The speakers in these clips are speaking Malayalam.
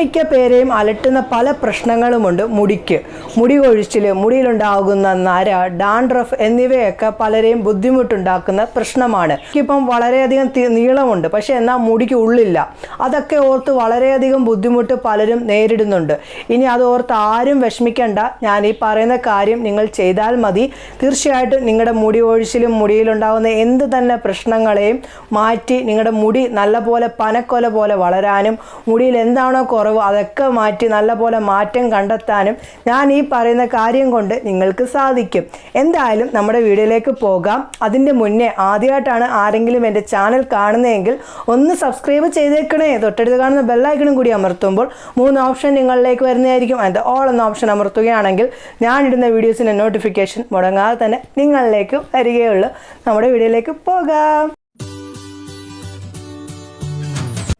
ഒട്ടുമിക്ക പേരെയും അലട്ടുന്ന പല പ്രശ്നങ്ങളുമുണ്ട് മുടിക്ക്. മുടി കൊഴിച്ചിൽ മുടിയിലുണ്ടാകുന്ന നര ഡാൻഡ്രഫ് എന്നിവയൊക്കെ പലരെയും ബുദ്ധിമുട്ടുണ്ടാക്കുന്ന പ്രശ്നമാണ്. ഇപ്പം വളരെയധികം നീളമുണ്ട്. പക്ഷേ എന്നാൽ മുടിക്ക് ഉള്ളില്ല. അതൊക്കെ ഓർത്ത് വളരെയധികം ബുദ്ധിമുട്ട് പലരും നേരിടുന്നുണ്ട്. ഇനി അത് ഓർത്ത് ആരും വിഷമിക്കേണ്ട. ഞാൻ ഈ പറയുന്ന കാര്യം നിങ്ങൾ ചെയ്താൽ മതി. തീർച്ചയായിട്ടും നിങ്ങളുടെ മുടി ഒഴിച്ചിലും മുടിയിലുണ്ടാകുന്ന എന്ത് തന്നെ പ്രശ്നങ്ങളെയും മാറ്റി നിങ്ങളുടെ മുടി നല്ലപോലെ പനക്കൊല പോലെ വളരാനും മുടിയിൽ എന്താണോ കുറവ് അതൊക്കെ മാറ്റി നല്ലപോലെ മാറ്റം കണ്ടെത്താനും ഞാൻ ഈ പറയുന്ന കാര്യം കൊണ്ട് നിങ്ങൾക്ക് സാധിക്കും. എന്തായാലും നമ്മുടെ വീഡിയോയിലേക്ക് പോകാം. അതിന്റെ മുന്നേ ആദ്യമായിട്ടാണ് ആരെങ്കിലും എന്റെ ചാനൽ കാണുന്നതെങ്കിൽ ഒന്ന് സബ്സ്ക്രൈബ് ചെയ്തേക്കണേ. തൊട്ടടുത്ത് കാണുന്ന ബെല്ലൈക്കണും കൂടി അമർത്തുമ്പോൾ മൂന്ന് ഓപ്ഷൻ നിങ്ങളിലേക്ക് വരുന്നതായിരിക്കും. അതിന്റെ ഓൾ എന്ന ഓപ്ഷൻ അമർത്തുകയാണെങ്കിൽ ഞാനിടുന്ന വീഡിയോസിന്റെ നോട്ടിഫിക്കേഷൻ മുടങ്ങാതെ തന്നെ നിങ്ങളിലേക്ക് വരികയുള്ളൂ. നമ്മുടെ വീഡിയോയിലേക്ക് പോകാം.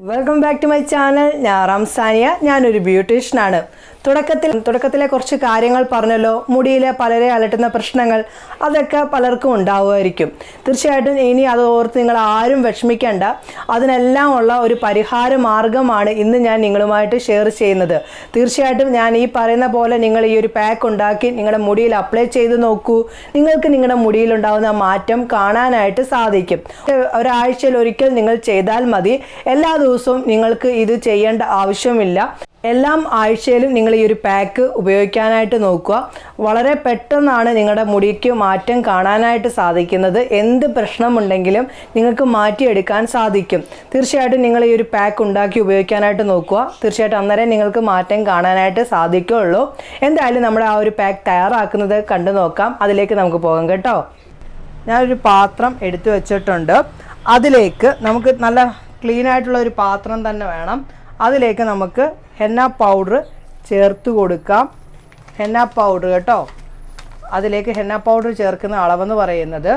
Welcome back to my channel ഞാൻ റംസാനിയ. ഞാനൊരു ബ്യൂട്ടീഷ്യനാണ്. തുടക്കത്തിൽ തുടക്കത്തിലെ കുറച്ച് കാര്യങ്ങൾ പറഞ്ഞല്ലോ. മുടിയിലെ പലരെ അലട്ടുന്ന പ്രശ്നങ്ങൾ അതൊക്കെ പലർക്കും ഉണ്ടാവുമായിരിക്കും. തീർച്ചയായിട്ടും ഇനി അത് ഓർത്ത് നിങ്ങൾ ആരും വിഷമിക്കേണ്ട. അതിനെല്ലാം ഉള്ള ഒരു പരിഹാര മാർഗമാണ് ഇന്ന് ഞാൻ നിങ്ങളുമായിട്ട് ഷെയർ ചെയ്യുന്നത്. തീർച്ചയായിട്ടും ഞാൻ ഈ പറയുന്ന പോലെ നിങ്ങൾ ഈ ഒരു പാക്ക് ഉണ്ടാക്കി നിങ്ങളുടെ മുടിയിൽ അപ്ലൈ ചെയ്ത് നോക്കൂ. നിങ്ങൾക്ക് നിങ്ങളുടെ മുടിയിലുണ്ടാകുന്ന മാറ്റം കാണാനായിട്ട് സാധിക്കും. ഒരാഴ്ചയിൽ ഒരിക്കൽ നിങ്ങൾ ചെയ്താൽ മതി. എല്ലാ ദിവസവും നിങ്ങൾക്ക് ഇത് ചെയ്യേണ്ട ആവശ്യമില്ല. എല്ലാം ആഴ്ചയിലും നിങ്ങൾ ഈ ഒരു പാക്ക് ഉപയോഗിക്കാനായിട്ട് നോക്കുക. വളരെ പെട്ടെന്നാണ് നിങ്ങളുടെ മുടിക്ക് മാറ്റം കാണാനായിട്ട് സാധിക്കുന്നത്. എന്ത് പ്രശ്നമുണ്ടെങ്കിലും നിങ്ങൾക്ക് മാറ്റിയെടുക്കാൻ സാധിക്കും. തീർച്ചയായിട്ടും നിങ്ങൾ ഈ ഒരു പാക്ക് ഉണ്ടാക്കി ഉപയോഗിക്കാനായിട്ട് നോക്കുക. തീർച്ചയായിട്ടും അന്നേരം നിങ്ങൾക്ക് മാറ്റം കാണാനായിട്ട് സാധിക്കുകയുള്ളൂ എന്തായാലും നമ്മുടെ ആ ഒരു പാക്ക് തയ്യാറാക്കുന്നത് കണ്ടു നോക്കാം. അതിലേക്ക് നമുക്ക് പോകാം കേട്ടോ. ഞാനൊരു പാത്രം എടുത്തു വെച്ചിട്ടുണ്ട്. അതിലേക്ക് നമുക്ക് നല്ല ക്ലീൻ ആയിട്ടുള്ള ഒരു പാത്രം തന്നെ വേണം. അതിലേക്ക് നമുക്ക് ഹെന്ന പൗഡർ ചേർത്ത് കൊടുക്കാം. ഹെന്ന പൗഡർ കേട്ടോ. അതിലേക്ക് ഹെന്ന പൗഡർ ചേർക്കുന്ന അളവെന്ന് പറയുന്നത്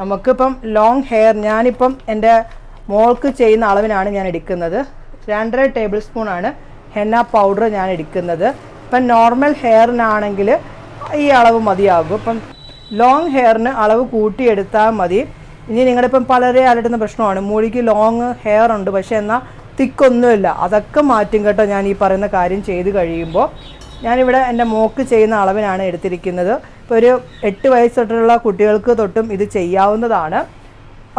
നമുക്കിപ്പം ലോങ് ഹെയർ ഞാനിപ്പം എന്റെ മോൾക്ക് ചെയ്യുന്ന അളവിനാണ് ഞാൻ എടുക്കുന്നത്. രണ്ടര ടേബിൾ സ്പൂണാണ് ഹെന്ന പൗഡർ ഞാൻ എടുക്കുന്നത്. ഇപ്പം നോർമൽ ഹെയറിനാണെങ്കിൽ ഈ അളവ് മതിയാകും. ഇപ്പം ലോങ് ഹെയറിന് അളവ് കൂട്ടിയെടുത്താൽ മതി. ഇനി നിങ്ങളിപ്പം പലരെ അലട്ടുന്ന പ്രശ്നമാണ്. മുടിക്ക് ലോങ് ഹെയർ ഉണ്ട്. പക്ഷേ എന്നാൽ തിക്കൊന്നുമില്ല. അതൊക്കെ മാറ്റും കേട്ടോ ഞാൻ ഈ പറയുന്ന കാര്യം ചെയ്ത് കഴിയുമ്പോൾ. ഞാനിവിടെ എന്റെ മോക്ക് ചെയ്യുന്ന അളവിനാണ് എടുത്തിരിക്കുന്നത്. ഇപ്പോൾ ഒരു എട്ട് വയസ്സ് തൊട്ടുള്ള കുട്ടികൾക്ക് തൊട്ടും ഇത് ചെയ്യാവുന്നതാണ്.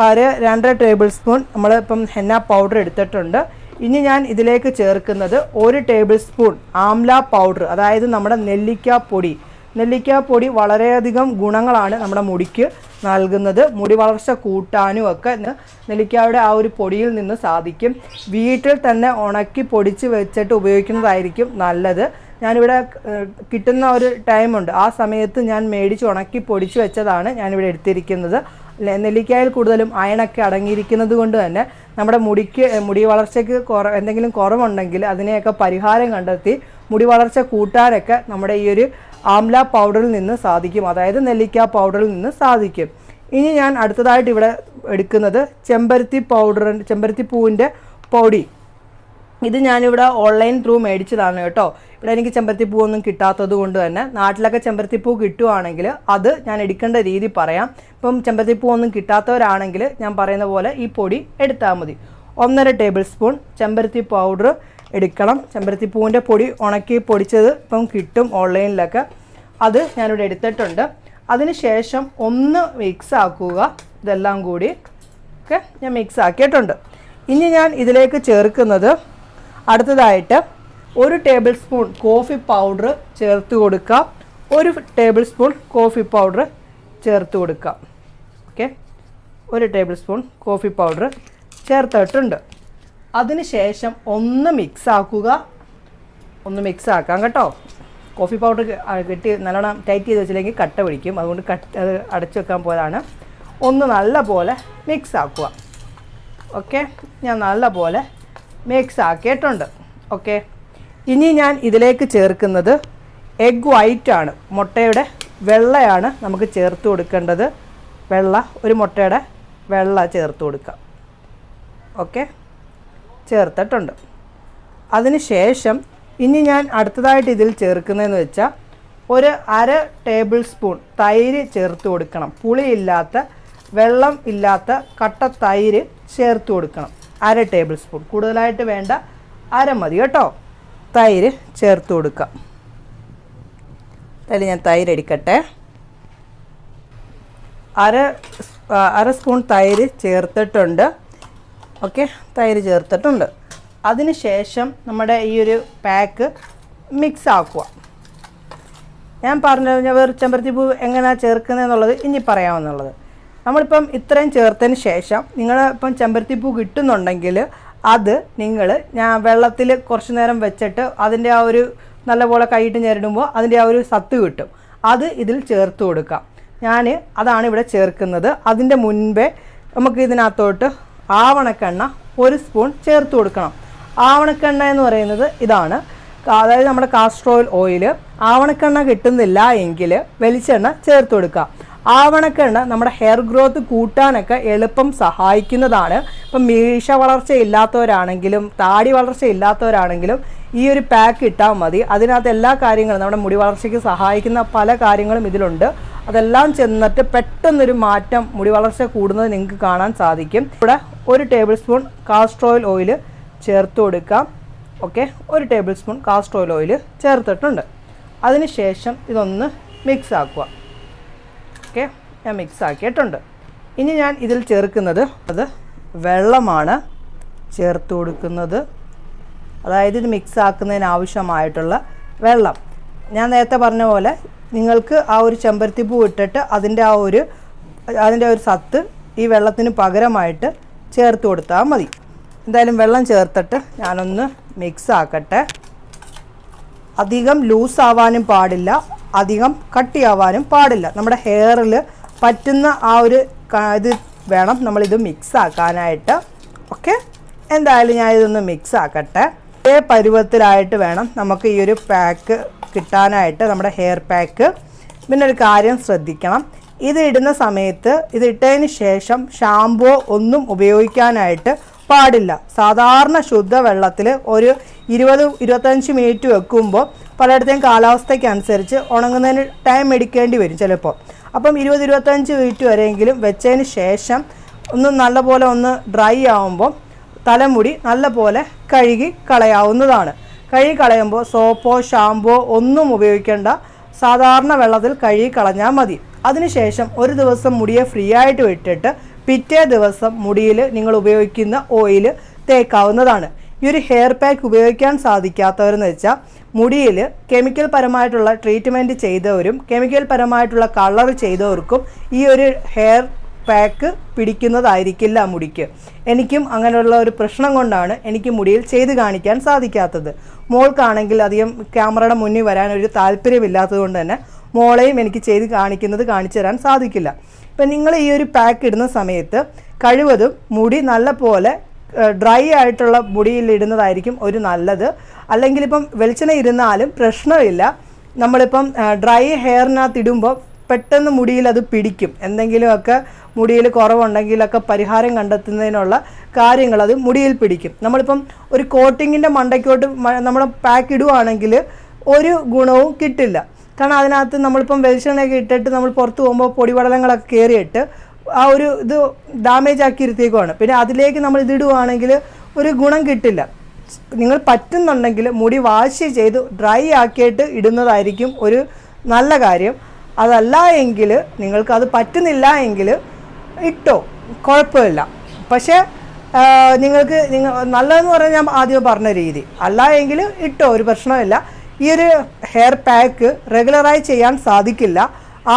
ഒരു രണ്ടര ടേബിൾ സ്പൂൺ നമ്മൾ ഇപ്പം ഹെന്ന പൗഡർ എടുത്തിട്ടുണ്ട്. ഇനി ഞാൻ ഇതിലേക്ക് ചേർക്കുന്നത് ഒരു ടേബിൾ സ്പൂൺ ആംല പൗഡർ അതായത് നമ്മുടെ നെല്ലിക്ക പൊടി നെല്ലിക്ക പൊടി വളരെയധികം ഗുണങ്ങളാണ് നമ്മുടെ മുടിക്ക് നൽകുന്നത്. മുടി വളർച്ച കൂട്ടാനും ഒക്കെ നെല്ലിക്കായുടെ ആ ഒരു പൊടിയിൽ നിന്ന് സാധിക്കും. വീട്ടിൽ തന്നെ ഉണക്കി പൊടിച്ച് വെച്ചിട്ട് ഉപയോഗിക്കുന്നതായിരിക്കും നല്ലത്. ഞാനിവിടെ കിട്ടുന്ന ഒരു ടൈമുണ്ട് ആ സമയത്ത് ഞാൻ മേടിച്ച് ഉണക്കി പൊടിച്ച് വെച്ചതാണ് ഞാനിവിടെ എടുത്തിരിക്കുന്നത്. നെല്ലിക്കായിൽ കൂടുതലും അയണൊക്കെ അടങ്ങിയിരിക്കുന്നത് കൊണ്ട് തന്നെ നമ്മുടെ മുടിക്ക് മുടി വളർച്ചയ്ക്ക് കുറ എന്തെങ്കിലും കുറവുണ്ടെങ്കിൽ അതിനെയൊക്കെ പരിഹാരം കണ്ടെത്തി മുടി വളർച്ച കൂട്ടാനൊക്കെ നമ്മുടെ ഈ ഒരു ആംല പൗഡറിൽ നിന്ന് സാധിക്കും. അതായത് നെല്ലിക്ക പൗഡറിൽ നിന്ന് സാധിക്കും. ഇനി ഞാൻ അടുത്തതായിട്ട് ഇവിടെ എടുക്കുന്നത് ചെമ്പരത്തി പൗഡർ ചെമ്പരത്തി പൂവിന്റെ പൊടി. ഇത് ഞാനിവിടെ ഓൺലൈൻ ത്രൂ മേടിച്ചതാണ് കേട്ടോ. ഇവിടെ എനിക്ക് ചെമ്പരത്തി പൂവൊന്നും കിട്ടാത്തത് കൊണ്ട് തന്നെ നാട്ടിലൊക്കെ ചെമ്പരത്തി പൂ കിട്ടുവാണെങ്കിൽ അത് ഞാൻ എടുക്കേണ്ട രീതി പറയാം. ഇപ്പം ചെമ്പരത്തി പൂവൊന്നും കിട്ടാത്തവരാണെങ്കിൽ ഞാൻ പറയുന്ന പോലെ ഈ പൊടി എടുത്താൽ മതി. ഒന്നര ടേബിൾ സ്പൂൺ ചെമ്പരത്തി പൗഡർ എടുക്കണം. ചെമ്പരത്തിപ്പൂവിന്റെ പൊടി ഉണക്കി പൊടിച്ചത് ഇപ്പം കിട്ടും ഓൺലൈനിലൊക്കെ. അത് ഞാനിവിടെ എടുത്തിട്ടുണ്ട്. അതിന് ശേഷം ഒന്ന് മിക്സ് ആക്കുക. ഇതെല്ലാം കൂടി ഒക്കെ ഞാൻ മിക്സ് ആക്കിയിട്ടുണ്ട്. ഇനി ഞാൻ ഇതിലേക്ക് ചേർക്കുന്നത് അടുത്തതായിട്ട് ഒരു ടേബിൾ സ്പൂൺ കോഫി പൗഡർ ചേർത്ത് കൊടുക്കാം ഒരു ടേബിൾ സ്പൂൺ കോഫി പൗഡർ ചേർത്ത് കൊടുക്കാം ഓക്കെ ഒരു ടേബിൾ സ്പൂൺ കോഫി പൗഡർ ചേർത്തിട്ടുണ്ട്. അതിന് ശേഷം ഒന്ന് മിക്സ് ആക്കുക. ഒന്ന് മിക്സ് ആക്കാം കേട്ടോ. കോഫി പൗഡർ കെട്ടി നല്ലോണം ടൈറ്റ് ചെയ്ത് വെച്ചില്ലെങ്കിൽ കട്ട പിടിക്കും. അതുകൊണ്ട് കട്ട് അത് അടച്ചു വെക്കാൻ പോലാണ്. ഒന്ന് നല്ല പോലെ മിക്സ് ആക്കുക. ഓക്കെ ഞാൻ നല്ല പോലെ മിക്സ് ആക്കിയിട്ടുണ്ട്. ഓക്കെ ഇനി ഞാൻ ഇതിലേക്ക് ചേർക്കുന്നത് എഗ് വൈറ്റ് ആണ്. മുട്ടയുടെ വെള്ളയാണ് നമുക്ക് ചേർത്ത് കൊടുക്കേണ്ടത്. വെള്ള ഒരു മുട്ടയുടെ വെള്ള ചേർത്ത് കൊടുക്കാം. ഓക്കെ ചേർത്തിട്ടുണ്ട്. അതിനുശേഷം ഇനി ഞാൻ അടുത്തതായിട്ട് ഇതിൽ ചേർക്കുന്നതെന്ന് വെച്ചാൽ ഒരു അര ടേബിൾ സ്പൂൺ തൈര് ചേർത്ത് കൊടുക്കണം. പുളിയില്ലാത്ത വെള്ളം ഇല്ലാത്ത കട്ട തൈര് ചേർത്ത് കൊടുക്കണം. അര ടേബിൾ സ്പൂൺ. കൂടുതലായിട്ട് വേണ്ട അര മതി കേട്ടോ. തൈര് ചേർത്ത് കൊടുക്കാം. അതിൽ ഞാൻ തൈര് എടുക്കട്ടെ അര അര സ്പൂൺ തൈര് ചേർത്തിട്ടുണ്ട്. ഓക്കെ? തൈര് ചേർത്തിട്ടുണ്ട്. അതിന് ശേഷം നമ്മുടെ ഈ ഒരു പാക്ക് മിക്സ് ആക്കുക. ഞാൻ പറഞ്ഞു കഴിഞ്ഞാൽ വേറെ ചെമ്പരത്തി പൂ എങ്ങനെയാണ് ചേർക്കുന്നതെന്നുള്ളത് ഇനി പറയാമെന്നുള്ളത്. നമ്മളിപ്പം ഇത്രയും ചേർത്തതിന് ശേഷം നിങ്ങൾ ഇപ്പം ചെമ്പരത്തി പൂ കിട്ടുന്നുണ്ടെങ്കിൽ അത് നിങ്ങൾ ഞാൻ വെള്ളത്തിൽ കുറച്ച് നേരം വെച്ചിട്ട് അതിന്റെ ആ ഒരു നല്ലപോലെ കൈയിട്ട് ഞെരടുമ്പോൾ അതിന്റെ ആ ഒരു സത്ത് കിട്ടും. അത് ഇതിൽ ചേർത്ത് കൊടുക്കാം. ഞാൻ അതാണ് ഇവിടെ ചേർക്കുന്നത്. അതിന്റെ മുൻപേ നമുക്ക് ഇതിനകത്തോട്ട് ആവണക്കെണ്ണ ഒരു സ്പൂൺ ചേർത്ത് കൊടുക്കണം. ആവണക്കെണ്ണ എന്ന് പറയുന്നത് ഇതാണ്. അതായത് നമ്മുടെ കാസ്ട്രോൾ ഓയിൽ ആവണക്കെണ്ണ കിട്ടുന്നില്ല എങ്കിൽ വെളിച്ചെണ്ണ ചേർത്ത് കൊടുക്കുക. ആവണക്കെണ്ണ നമ്മുടെ ഹെയർ ഗ്രോത്ത് കൂട്ടാനൊക്കെ എളുപ്പം സഹായിക്കുന്നതാണ്. ഇപ്പം മീശ വളർച്ച ഇല്ലാത്തവരാണെങ്കിലും താടി വളർച്ച ഇല്ലാത്തവരാണെങ്കിലും ഈ ഒരു പാക്ക് ഇട്ടാൽ മതി. അതിനകത്ത് എല്ലാ കാര്യങ്ങളും നമ്മുടെ മുടി വളർച്ചയ്ക്ക് സഹായിക്കുന്ന പല കാര്യങ്ങളും ഇതിലുണ്ട്. അതെല്ലാം ചെന്നിട്ട് പെട്ടെന്നൊരു മാറ്റം മുടി വളർച്ച കൂടുന്നത് നിങ്ങൾക്ക് കാണാൻ സാധിക്കും. ഇവിടെ ഒരു tablespoon castor oil oil ചേർത്ത് കൊടുക്കാം ഓക്കെ ഒരു tablespoon castor oil oil ചേർത്തിട്ടുണ്ട്. അതിനുശേഷം ഇതൊന്ന് മിക്സ് ആക്കുക. ഓക്കെ ഞാൻ മിക്സ് ആക്കിയിട്ടുണ്ട്. ഇനി ഞാൻ ഇതിൽ ചേർക്കുന്നത് അത് വെള്ളമാണ് ചേർത്ത് കൊടുക്കുന്നത്. അതായത് ഇത് മിക്സ് ആക്കുന്നതിന് ആവശ്യമായിട്ടുള്ള വെള്ളം. ഞാൻ നേരത്തെ പറഞ്ഞ പോലെ നിങ്ങൾക്ക് ആ ഒരു ചെമ്പരത്തി പൂ ഇട്ടിട്ട് അതിന്റെ ആ ഒരു അതിന്റെ ഒരു സത്ത് ഈ വെള്ളത്തിന് പകരമായിട്ട് ചേർത്ത് കൊടുത്താൽ മതി. എന്തായാലും വെള്ളം ചേർത്തിട്ട് ഞാനൊന്ന് മിക്സ് ആക്കട്ടെ. അധികം ലൂസ് ആവാനും പാടില്ല അധികം കട്ടിയാവാനും പാടില്ല. നമ്മുടെ ഹെയറിൽ പറ്റുന്ന ആ ഒരു ഇത് വേണം നമ്മളിത് മിക്സ് ആക്കാനായിട്ട്. ഓക്കെ എന്തായാലും ഞാൻ ഇതൊന്ന് മിക്സ് ആക്കട്ടെ. ഇതേ പരുവത്തിലായിട്ട് വേണം നമുക്ക് ഈ ഒരു പാക്ക് കിട്ടാനായിട്ട് നമ്മുടെ ഹെയർ പാക്ക് പിന്നെ ഒരു കാര്യം ശ്രദ്ധിക്കണം. ഇത് ഇടുന്ന സമയത്ത് ഇത് ഇട്ടതിന് ശേഷം ഷാമ്പോ ഒന്നും ഉപയോഗിക്കാനായിട്ട് പാടില്ല. സാധാരണ ശുദ്ധ വെള്ളത്തിൽ ഒരു ഇരുപത് ഇരുപത്തഞ്ച് മിനിറ്റ് വെക്കുമ്പോൾ പലയിടത്തെയും കാലാവസ്ഥയ്ക്ക് അനുസരിച്ച് ഉണങ്ങുന്നതിന് ടൈം എടുക്കേണ്ടി വരും ചിലപ്പോൾ. അപ്പം ഇരുപത് ഇരുപത്തഞ്ച് മിനിറ്റ് വരെയെങ്കിലും വെച്ചതിന് ശേഷം ഒന്ന് നല്ലപോലെ ഒന്ന് ഡ്രൈ ആവുമ്പോൾ തലമുടി നല്ലപോലെ കഴുകി കളയാവുന്നതാണ്. കഴുകി കളയുമ്പോൾ സോപ്പോ ഷാമ്പോ ഒന്നും ഉപയോഗിക്കേണ്ട സാധാരണ വെള്ളത്തിൽ കഴുകി കളഞ്ഞാൽ മതി. അതിനുശേഷം ഒരു ദിവസം മുടിയെ ഫ്രീ ആയിട്ട് വിട്ടിട്ട് പിറ്റേ ദിവസം മുടിയിൽ നിങ്ങൾ ഉപയോഗിക്കുന്ന ഓയിൽ തേക്കാവുന്നതാണ്. ഈ ഒരു ഹെയർ പാക്ക് ഉപയോഗിക്കാൻ സാധിക്കാത്തവരെന്ന് വെച്ചാൽ മുടിയിൽ കെമിക്കൽ പരമായിട്ടുള്ള ട്രീറ്റ്മെന്റ് ചെയ്തവരും കെമിക്കൽ പരമായിട്ടുള്ള കളർ ചെയ്തവർക്കും ഈ ഒരു ഹെയർ പാക്ക് പിടിക്കുന്നതായിരിക്കില്ല മുടിക്ക്. എനിക്കും അങ്ങനെയുള്ള ഒരു പ്രശ്നം കൊണ്ടാണ് എനിക്ക് മുടിയിൽ ചെയ്ത് കാണിക്കാൻ സാധിക്കാത്തത്. മോൾക്കാണെങ്കിൽ അധികം ക്യാമറയുടെ മുന്നിൽ വരാൻ ഒരു താല്പര്യമില്ലാത്തത് കൊണ്ട് തന്നെ മോളെയും എനിക്ക് ചെയ്ത് കാണിക്കുന്നത് കാണിച്ചു തരാൻ സാധിക്കില്ല. ഇപ്പം നിങ്ങൾ ഈ ഒരു പാക്ക് ഇടുന്ന സമയത്ത് കഴിവതും മുടി നല്ല പോലെ ഡ്രൈ ആയിട്ടുള്ള മുടിയിൽ ഇടുന്നതായിരിക്കും ഒരു നല്ലത്. അല്ലെങ്കിൽ ഇപ്പം വെളിച്ചെണ്ണ ഇരുന്നാലും പ്രശ്നമില്ല. നമ്മളിപ്പം ഡ്രൈ ഹെയറിനകത്ത് ഇടുമ്പോൾ പെട്ടെന്ന് മുടിയിൽ അത് പിടിക്കും. എന്തെങ്കിലുമൊക്കെ മുടിയിൽ കുറവുണ്ടെങ്കിലൊക്കെ പരിഹാരം കണ്ടെത്തുന്നതിനുള്ള കാര്യങ്ങൾ അത് മുടിയിൽ പിടിക്കും. നമ്മളിപ്പം ഒരു കോട്ടിങ്ങിന്റെ മണ്ടയ്ക്കോട്ട് നമ്മൾ പാക്ക് ഇടുവാണെങ്കിൽ ഒരു ഗുണവും കിട്ടില്ല. കാരണം അതിനകത്ത് നമ്മളിപ്പം വെളിച്ചെണ്ണയൊക്കെ ഇട്ടിട്ട് നമ്മൾ പുറത്ത് പോകുമ്പോൾ പൊടിപടലങ്ങളൊക്കെ കയറിയിട്ട് ആ ഒരു ഇത് ഡാമേജ് ആക്കി ഇരുത്തേക്കുവാണ് പിന്നെ അതിലേക്ക് നമ്മൾ ഇതിടുവാണെങ്കിൽ ഒരു ഗുണം കിട്ടില്ല. നിങ്ങൾ പറ്റുന്നുണ്ടെങ്കിൽ മുടി വാഷ് ചെയ്ത് ഡ്രൈ ആക്കിയിട്ട് ഇടുന്നതായിരിക്കും ഒരു നല്ല കാര്യം. അതല്ല എങ്കിൽ നിങ്ങൾക്കത് പറ്റുന്നില്ല എങ്കിൽ ഇട്ടോ? കുഴപ്പമില്ല. പക്ഷേ നിങ്ങൾക്ക് നിങ്ങൾ നല്ലതെന്ന് പറഞ്ഞാൽ ഞാൻ ആദ്യം പറഞ്ഞ രീതി. അല്ല എങ്കിൽ ഇട്ടോ ഒരു പ്രശ്നമില്ല ഈ ഒരു ഹെയർ പാക്ക് റെഗുലറായി ചെയ്യാൻ സാധിക്കില്ല.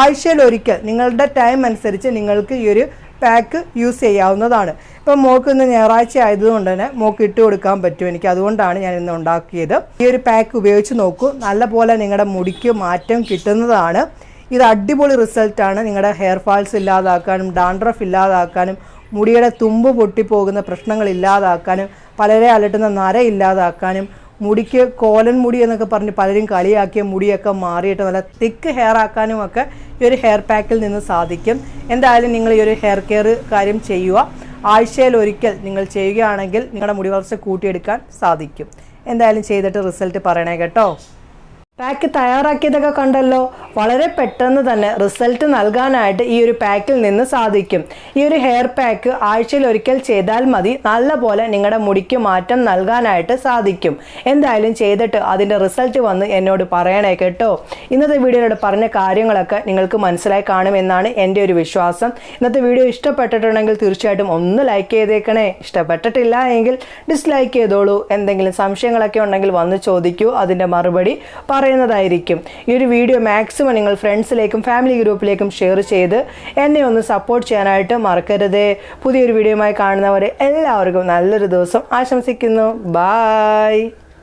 ആഴ്ചയിൽ ഒരിക്കൽ നിങ്ങളുടെ ടൈം അനുസരിച്ച് നിങ്ങൾക്ക് ഈ ഒരു പാക്ക് യൂസ് ചെയ്യാവുന്നതാണ്. ഇപ്പം മോക്ക് ഇന്ന് ഞായറാഴ്ച ആയതുകൊണ്ട് തന്നെ മോക്ക് ഇട്ട് കൊടുക്കാൻ പറ്റും എനിക്ക്. അതുകൊണ്ടാണ് ഞാൻ ഇന്ന് ഉണ്ടാക്കിയത്. ഈ ഒരു പാക്ക് ഉപയോഗിച്ച് നോക്കൂ. നല്ലപോലെ നിങ്ങളുടെ മുടിക്ക് മാറ്റം കിട്ടുന്നതാണ്. ഇത് അടിപൊളി റിസൾട്ടാണ് നിങ്ങളുടെ ഹെയർ ഫാൾസ് ഇല്ലാതാക്കാനും ഡാൻഡ്രഫ് ഇല്ലാതാക്കാനും മുടിയുടെ തുമ്പ് പൊട്ടിപ്പോകുന്ന പ്രശ്നങ്ങൾ ഇല്ലാതാക്കാനും പലരെ അലട്ടുന്ന നര ഇല്ലാതാക്കാനും മുടിക്ക് കോലൻ മുടി എന്നൊക്കെ പറഞ്ഞ് പലരും കളിയാക്കിയ മുടിയൊക്കെ മാറിയിട്ട് നല്ല തിക്ക് ഹെയർ ആക്കാനും ഒക്കെ ഈ ഒരു ഹെയർ പാക്കിൽ നിന്ന് സാധിക്കും. എന്തായാലും നിങ്ങൾ ഈ ഒരു ഹെയർ കെയർ കാര്യം ചെയ്യുക. ആഴ്ചയിൽ ഒരിക്കൽ നിങ്ങൾ ചെയ്യുകയാണെങ്കിൽ നിങ്ങളുടെ മുടി വളർച്ച കൂട്ടിയെടുക്കാൻ സാധിക്കും. എന്തായാലും ചെയ്തിട്ട് റിസൾട്ട് പറയണേ കേട്ടോ. പാക്ക് തയ്യാറാക്കിയതൊക്കെ കണ്ടല്ലോ. വളരെ പെട്ടെന്ന് തന്നെ റിസൾട്ട് നൽകാനായിട്ട് ഈ ഒരു പാക്കിൽ നിന്ന് സാധിക്കും. ഈ ഒരു ഹെയർ പാക്ക് ആഴ്ചയിൽ ഒരിക്കൽ ചെയ്താൽ മതി. നല്ലപോലെ നിങ്ങളുടെ മുടിക്ക് മാറ്റം നൽകാനായിട്ട് സാധിക്കും. എന്തായാലും ചെയ്തിട്ട് അതിന്റെ റിസൾട്ട് വന്ന് എന്നോട് പറയണേ കേട്ടോ. ഇന്നത്തെ വീഡിയോയിലൂടെ പറഞ്ഞ കാര്യങ്ങളൊക്കെ നിങ്ങൾക്ക് മനസ്സിലായി കാണുമെന്നാണ് എന്റെ ഒരു വിശ്വാസം. ഇന്നത്തെ വീഡിയോ ഇഷ്ടപ്പെട്ടിട്ടുണ്ടെങ്കിൽ തീർച്ചയായിട്ടും ഒന്ന് ലൈക്ക് ചെയ്തേക്കണേ. ഇഷ്ടപ്പെട്ടിട്ടില്ല എങ്കിൽ ഡിസ്ലൈക്ക് ചെയ്തോളൂ. എന്തെങ്കിലും സംശയങ്ങളൊക്കെ ഉണ്ടെങ്കിൽ വന്ന് ചോദിക്കൂ. അതിന്റെ മറുപടി പറയുന്നതായിരിക്കും. ഈ ഒരു വീഡിയോ മാക്സിമം നിങ്ങൾ ഫ്രണ്ട്സിലേക്കും ഫാമിലി ഗ്രൂപ്പിലേക്കും ഷെയർ ചെയ്ത് എന്നെ ഒന്ന് സപ്പോർട്ട് ചെയ്യാനായിട്ട് മറക്കരുത്. പുതിയൊരു വീഡിയോയുമായി കാണുന്നവരെ എല്ലാവർക്കും നല്ലൊരു ദിവസം ആശംസിക്കുന്നു. ബായ്